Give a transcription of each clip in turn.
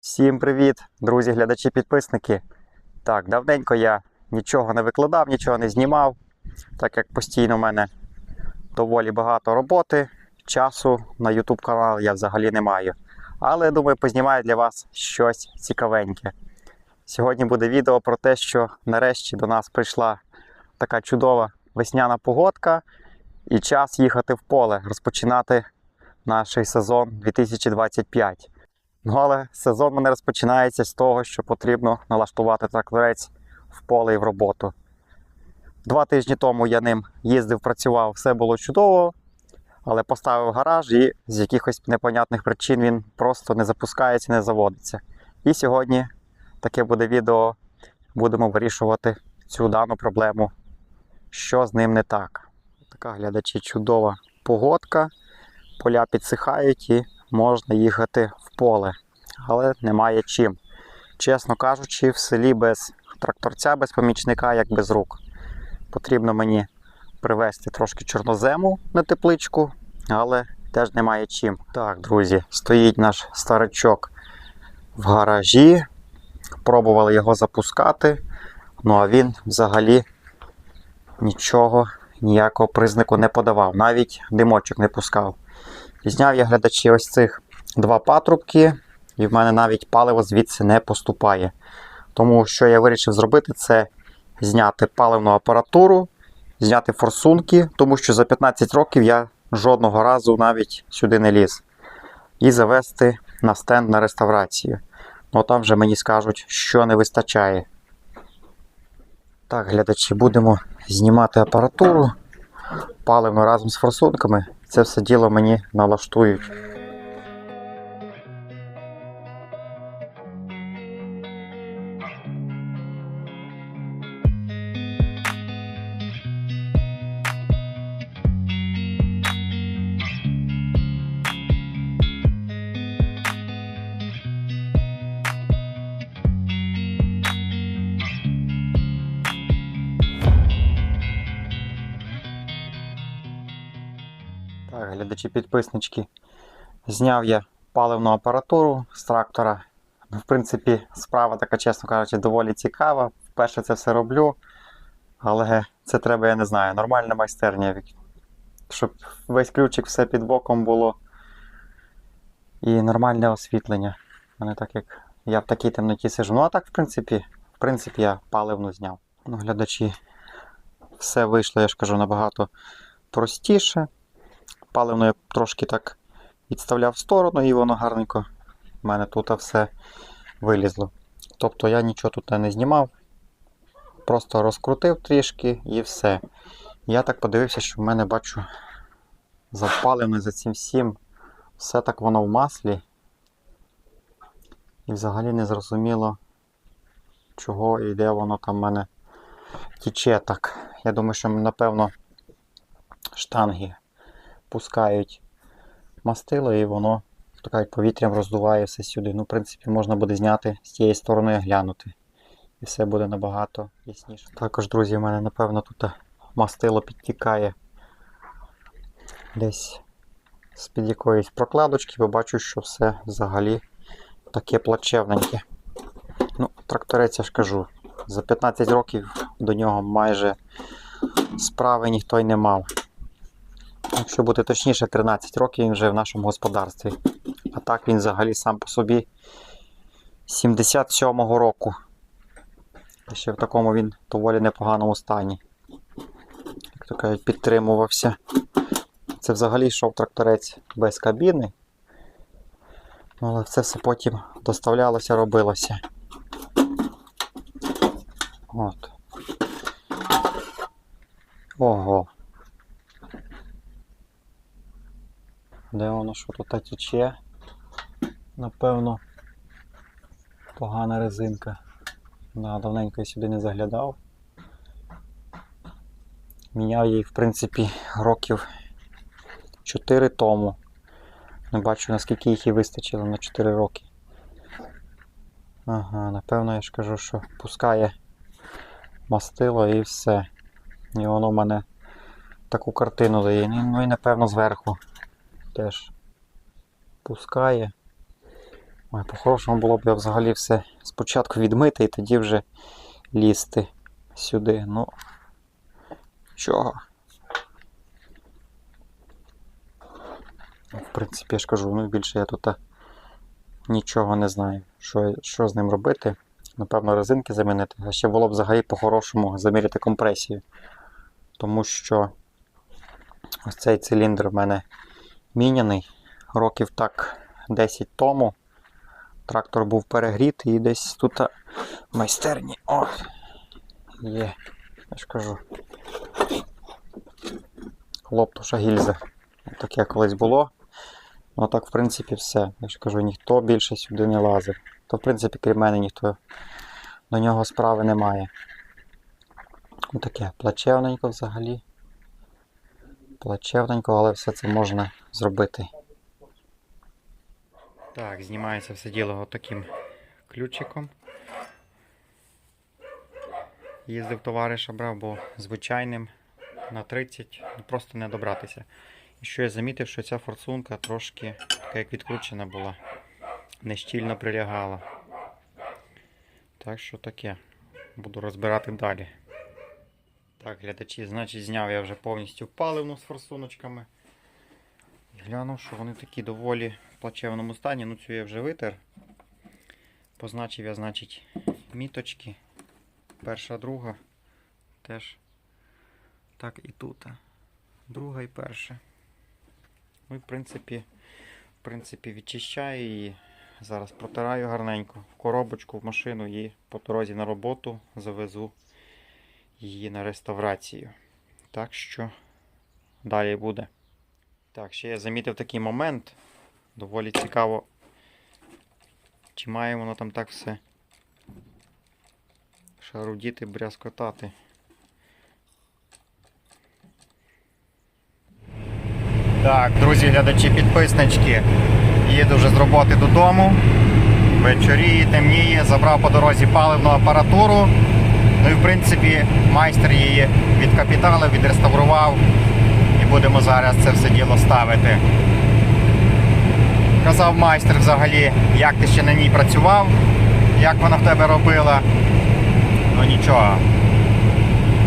Всім привіт, друзі, глядачі, підписники. Так, давненько я нічого не викладав, нічого не знімав, так як постійно в мене доволі багато роботи, часу на YouTube канал я взагалі не маю. Але я думаю, познімаю для вас щось цікавеньке. Сьогодні буде відео про те, що нарешті до нас прийшла така чудова весняна погодка і час їхати в поле, розпочинати наш сезон 2025. Ну, але сезон мене розпочинається з того, що потрібно налаштувати тракторець в поле і в роботу. Два тижні тому я ним їздив, працював, все було чудово, але поставив гараж і з якихось непонятних причин він просто не запускається, не заводиться. І сьогодні таке буде відео, будемо вирішувати цю дану проблему, що з ним не так. Така глядачі чудова погодка, поля підсихають і можна їхати в поле, але немає чим. Чесно кажучи, в селі без тракторця, без помічника, як без рук. Потрібно мені привезти трошки чорнозему на тепличку, але теж немає чим. Так, друзі, стоїть наш старичок в гаражі. Пробували його запускати, ну а він взагалі нічого, ніякого признаку не подавав, навіть димочок не пускав. Зняв я глядачі ось цих два патрубки, і в мене навіть паливо звідси не поступає. Тому що я вирішив зробити, це зняти паливну апаратуру, зняти форсунки, тому що за 15 років я жодного разу навіть сюди не ліз. І завести на стенд на реставрацію. Ну там вже мені скажуть, що не вистачає. Так, глядачі, будемо знімати апаратуру паливну разом з форсунками. Це все діло мені налаштують. Так, підписнички. Зняв я паливну апаратуру з трактора. В принципі, справа така, чесно кажучи, доволі цікава. Вперше це все роблю. Але це треба, я не знаю, нормальна майстерня. Щоб весь ключик все під боком було. І нормальне освітлення. А не так як я в такій темноті сижу. Ну а так, в принципі, в принципі, я паливну зняв. Ну, глядачі, все вийшло, я ж кажу, набагато простіше паливно я трошки так відставляв в сторону, і воно гарненько в мене тут все вилізло. Тобто я нічого тут не знімав, просто розкрутив трішки і все. Я так подивився, що в мене бачу запалено за цим всім. Все так воно в маслі. І взагалі не зрозуміло, чого і де воно там в мене тіче так. Я думаю, що напевно штанги пускають мастило і воно як повітрям роздуває все сюди. Ну, в принципі, можна буде зняти з цієї сторони глянути. І все буде набагато ясніше. Також, друзі, в мене, напевно, тут мастило підтікає десь з-під якоїсь прокладочки, бо бачу, що все взагалі таке плачевненьке. Ну, тракторець я ж кажу, за 15 років до нього майже справи ніхто й не мав. Якщо бути точніше, 13 років він вже в нашому господарстві. А так він взагалі сам по собі 77-го року. Ще в такому він доволі непоганому стані. Як то кажуть, підтримувався. Це взагалі йшов тракторець без кабіни. Ну, Але це все потім доставлялося, робилося. От. Ого. Де воно що тут тече? Напевно, погана резинка. Да, давненько я сюди не заглядав. Міняв її, в принципі, років 4 тому. Не бачу, наскільки їх і вистачило на 4 роки. Ага, напевно, я ж кажу, що пускає мастило і все. І воно в мене таку картину дає. Ну і напевно зверху теж пускає. Ой, по-хорошому було б я взагалі все спочатку відмити і тоді вже лізти сюди. Ну. Чого? В принципі, я ж кажу, ну більше я тут нічого не знаю, що, що з ним робити. Напевно, резинки замінити. А ще було б взагалі по-хорошому заміряти компресію. Тому що ось цей циліндр в мене міняний. Років так 10 тому. Трактор був перегрітий і десь тут в майстерні. О! Є. Я ж кажу. Лоптуша гільза. Таке колись було. Ну так, в принципі, все. Я ж кажу, ніхто більше сюди не лазив. То, в принципі, крім мене, ніхто до нього справи немає. Ну таке, плачевненько взагалі. Плачевненько, але все це можна зробити. Так, знімається все діло отаким ключиком. Їздив товариша, брав, бо звичайним на 30 ну, просто не добратися. І що я замітив, що ця форсунка трошки така як відкручена була, нещільно прилягала. Так що таке. Буду розбирати далі. Так, глядачі, значить, зняв я вже повністю паливну з форсуночками. Глянув, що вони такі доволі в плачевному стані. Ну, цю я вже витер. Позначив я, значить, міточки. Перша, друга. Теж. Так і тут. Друга і перша. Ну і в принципі, в принципі, відчищаю її. Зараз протираю гарненько в коробочку, в машину і по дорозі на роботу завезу її на реставрацію. Так що далі буде. Так, ще я замітив такий момент. Доволі цікаво, чи має воно там так все шарудіти, брязкотати. Так, друзі, глядачі, підписнички. Їду вже з роботи додому. Вечоріє, темніє, забрав по дорозі паливну апаратуру. Ну і в принципі майстер її відкапіталив, відреставрував. І будемо зараз це все діло ставити. Казав майстер взагалі, як ти ще на ній працював, як вона в тебе робила. Ну нічого.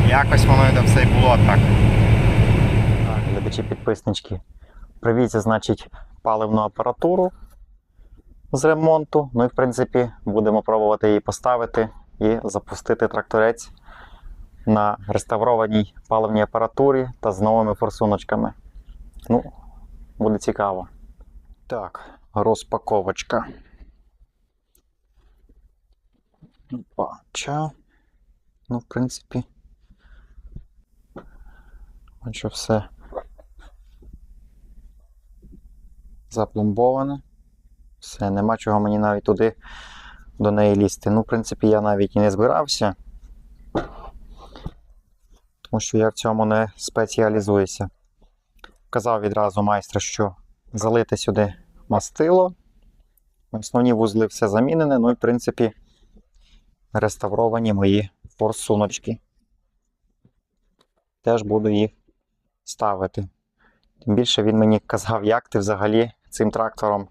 Якось воно це все і було так. Так, глядачі підписнички. Привізя, значить, паливну апаратуру з ремонту. Ну і в принципі будемо пробувати її поставити і запустити тракторець на реставрованій паливній апаратурі та з новими форсуночками. Ну, буде цікаво. Так, розпаковочка. Бача. Ну, в принципі. Бачу все запломбоване. Все, нема чого мені навіть туди до неї лізти. Ну, в принципі, я навіть і не збирався. Тому що я в цьому не спеціалізуюся. Казав відразу майстра, що залити сюди мастило. Основні вузли все замінене, ну і в принципі реставровані мої форсуночки. Теж буду їх ставити. Тим більше він мені казав, як ти взагалі цим трактором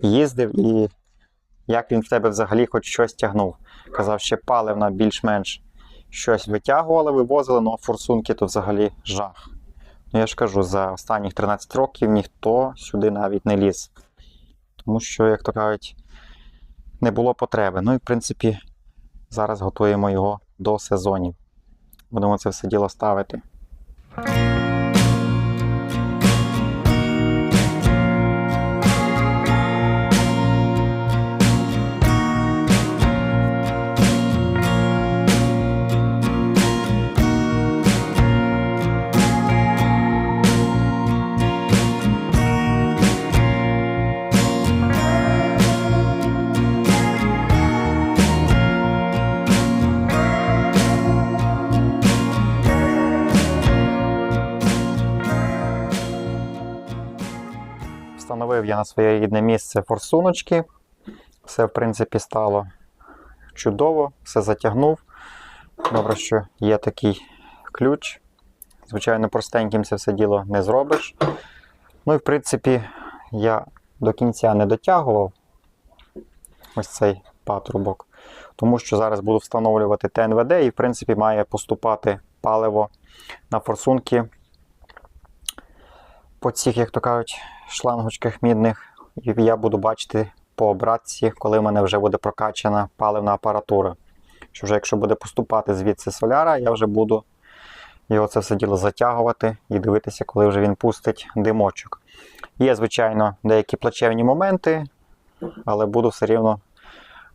їздив і як він в тебе взагалі хоч щось тягнув. Казав, ще паливна більш-менш щось витягували, вивозили, ну а форсунки то взагалі жах. Ну я ж кажу, за останніх 13 років ніхто сюди навіть не ліз. Тому що, як то кажуть, не було потреби. Ну і в принципі, зараз готуємо його до сезонів. Будемо це все діло ставити. Встановив я на своє рідне місце форсуночки. Все, в принципі, стало чудово, все затягнув. Добре, що є такий ключ. Звичайно, простеньким це все діло не зробиш. Ну і в принципі, я до кінця не дотягував. ось цей патрубок. Тому що зараз буду встановлювати ТНВД і, в принципі, має поступати паливо на форсунки по цих, як то кажуть, шлангочках мідних. Я буду бачити по обратці, коли в мене вже буде прокачана паливна апаратура. Що вже якщо буде поступати звідси соляра, я вже буду його це все діло затягувати і дивитися, коли вже він пустить димочок. Є, звичайно, деякі плачевні моменти, але буду все рівно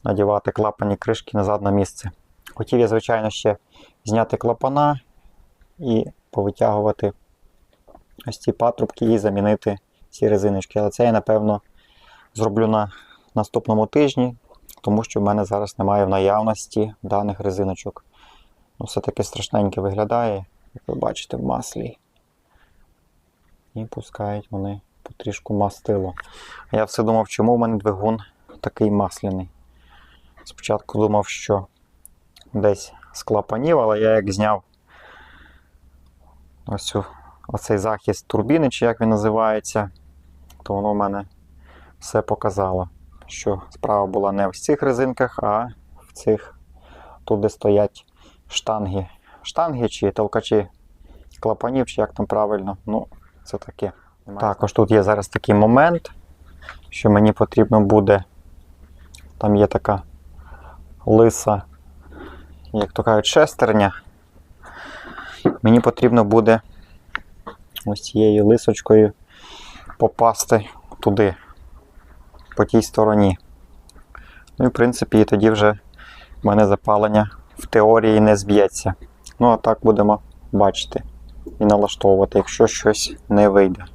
надівати клапані кришки назад на місце. Хотів я, звичайно, ще зняти клапана і повитягувати ось ці патрубки і замінити ці резиночки. Але це я, напевно, зроблю на наступному тижні, тому що в мене зараз немає в наявності даних резиночок. Ну, все таки страшненьке виглядає, як ви бачите, в маслі. І пускають вони потрішку мастило. А я все думав, чому в мене двигун такий масляний. Спочатку думав, що десь з клапанів, але я як зняв ось цю, оцей захист турбіни, чи як він називається, то воно в мене все показало, що справа була не в цих резинках, а в цих, тут де стоять штанги. Штанги чи толкачі клапанів, чи як там правильно. Ну, це таке. Також тут є зараз такий момент, що мені потрібно буде. Там є така лиса, як то кажуть, шестерня. Мені потрібно буде ось цією лисочкою попасти туди, по тій стороні. Ну і в принципі, і тоді вже в мене запалення в теорії не зб'ється. Ну, а так будемо бачити і налаштовувати, якщо щось не вийде.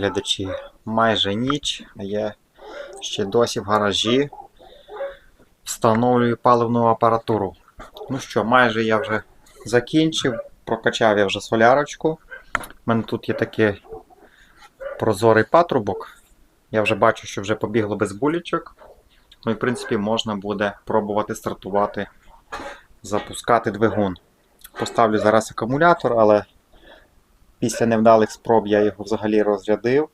Глядачі, майже ніч, а я ще досі в гаражі встановлюю паливну апаратуру. Ну що, майже я вже закінчив, прокачав я вже солярочку. У мене тут є такий прозорий патрубок. Я вже бачу, що вже побігло без булічок. Ну і в принципі можна буде пробувати стартувати, запускати двигун. Поставлю зараз акумулятор, але після невдалих спроб я його взагалі розрядив.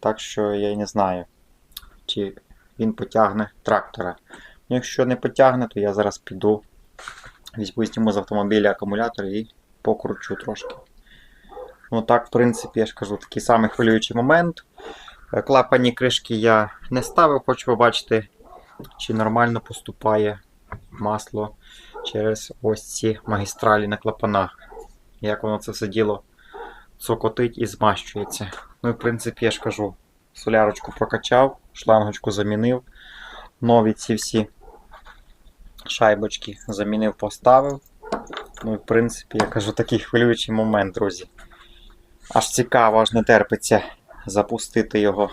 Так що я й не знаю, чи він потягне трактора. Ну, якщо не потягне, то я зараз піду, візьму зніму з автомобіля акумулятор і покручу трошки. Ну так, в принципі, я ж кажу, такий самий хвилюючий момент. Е, Клапані кришки я не ставив, хочу побачити, чи нормально поступає масло через ось ці магістралі на клапанах. Як воно це все діло цокотить і змащується. Ну і в принципі, я ж кажу, солярочку прокачав, шлангочку замінив. Нові ці всі шайбочки замінив, поставив. Ну і в принципі, я кажу, такий хвилюючий момент, друзі. Аж цікаво, аж не терпиться запустити його.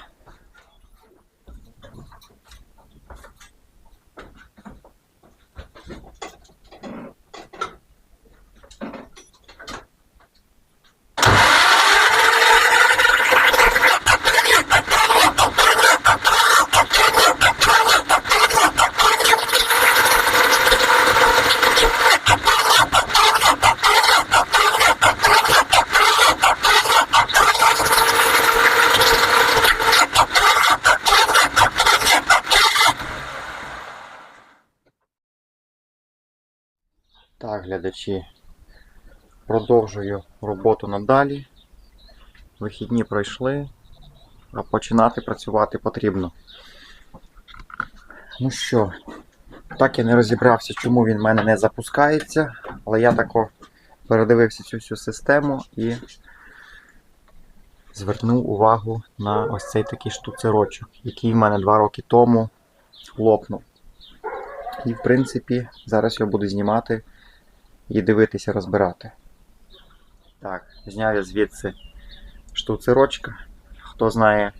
Так, глядачі, продовжую роботу надалі. Вихідні пройшли, а починати працювати потрібно. Ну що, так я не розібрався, чому він в мене не запускається, але я тако передивився цю всю систему і звернув увагу на ось цей такий штуцерочок, який в мене два роки тому лопнув. І в принципі, зараз я буду знімати і дивитися, розбирати. Так, зняв я звідси штуцерочка. Хто знає,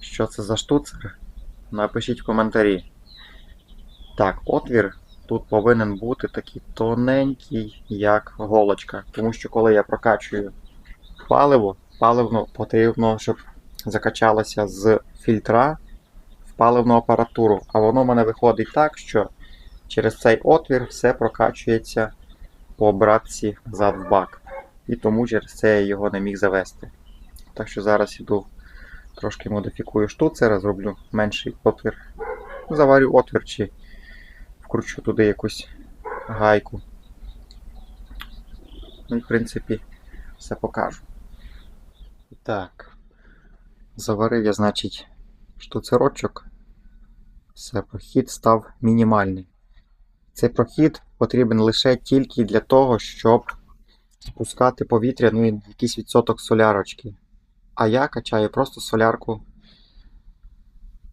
що це за штуцер, напишіть в коментарі. Так, отвір тут повинен бути такий тоненький, як голочка. Тому що коли я прокачую паливо, паливно потрібно, щоб закачалося з фільтра в паливну апаратуру. А воно в мене виходить так, що через цей отвір все прокачується по обратці зад в бак. І тому через це я його не міг завести. Так що зараз іду трошки модифікую штуцера, зроблю менший отвір. Заварю отвір чи вкручу туди якусь гайку. Ну і в принципі все покажу. Так. Заварив я, значить, штуцерочок. Все, прохід став мінімальний. Цей прохід потрібен лише тільки для того, щоб спускати повітря, ну і якийсь відсоток солярочки. А я качаю просто солярку.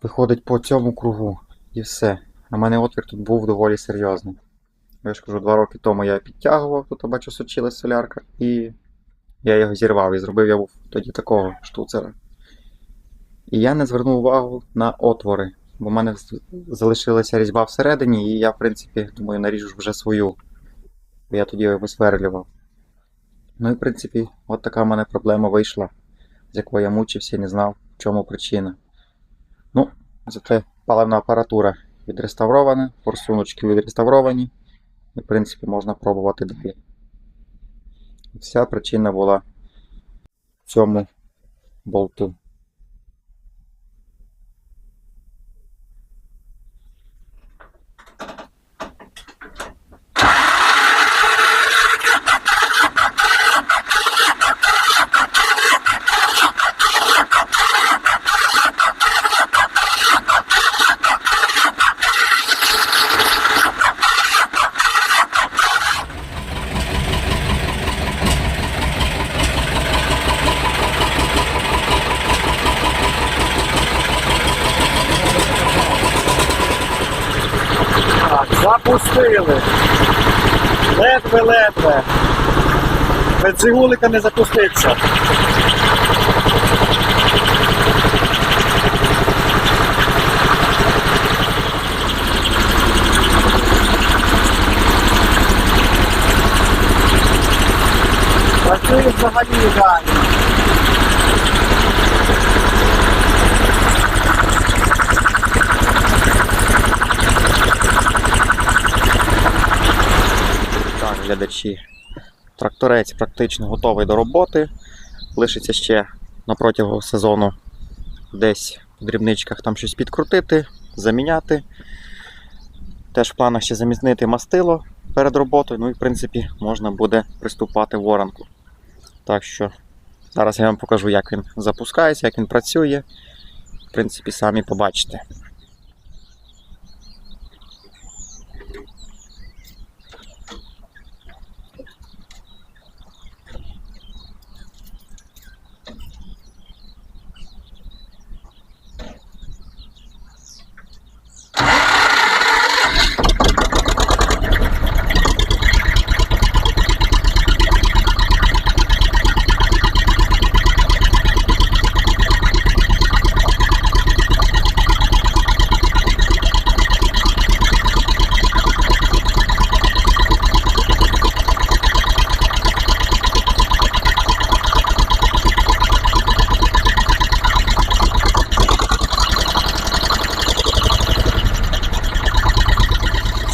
Виходить по цьому кругу. І все. А мене отвір тут був доволі серйозний. Я ж кажу, два роки тому я підтягував, тут бачу, сочилась солярка, і я його зірвав і зробив я був тоді такого штуцера. І я не звернув увагу на отвори, бо в мене залишилася різьба всередині, і я, в принципі, думаю, наріжу вже свою. Бо я тоді його висверлював. Ну і в принципі, от така в мене проблема вийшла, з якою я мучився і не знав, в чому причина. Ну, зате паливна апаратура відреставрована, форсуночки відреставровані. І, в принципі, можна пробувати далі. Вся причина була в цьому болту. Запустили. Ледве-ледве. Без цигулика не запуститься. Працює взагалі ідеально. Так, глядачі. Тракторець практично готовий до роботи. Лишиться ще на протягом сезону десь в дрібничках там щось підкрутити, заміняти. Теж в планах ще замінити мастило перед роботою. Ну і в принципі можна буде приступати в воронку. Так що зараз я вам покажу, як він запускається, як він працює. В принципі, самі побачите.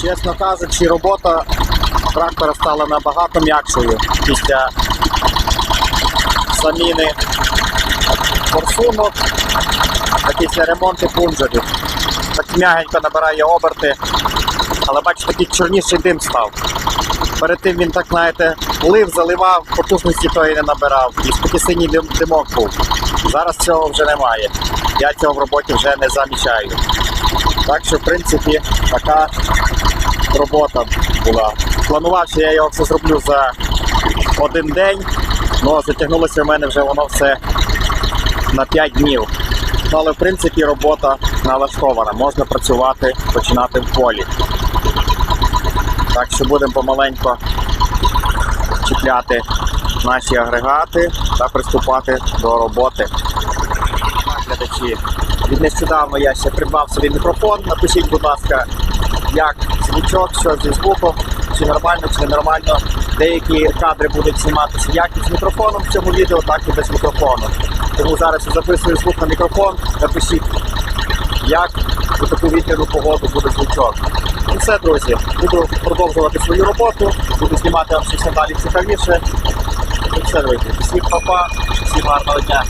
Чесно кажучи, робота трактора стала набагато м'якшою після заміни форсунок та після ремонту пунжерів. Так м'ягенько набирає оберти, але бачите, такий чорніший дим став. Перед тим він так, знаєте, лив, заливав, потужності тої не набирав, і такий синій дим, димок був. Зараз цього вже немає. Я цього в роботі вже не замічаю. Так що, в принципі, така робота була. Планував, що я його все зроблю за один день, але затягнулося в мене вже воно все на 5 днів. Але в принципі робота налаштована, можна працювати, починати в полі. Так що будемо помаленько чіпляти наші агрегати та приступати до роботи. Глядачі, від нещодавно я ще придбав собі мікрофон. Напишіть, будь ласка, як звучок, що зі звуком, чи нормально, чи не нормально. Деякі кадри будуть зніматися як із мікрофоном в цьому відео, так і без мікрофону. Тому зараз я записую звук на мікрофон. Напишіть, як у таку вітряну погоду буде звучок. Ну все, друзі, буду продовжувати свою роботу, буду знімати вам щось надалі цікавіше. Ну все, друзі, всім па-па, всім гарного дня.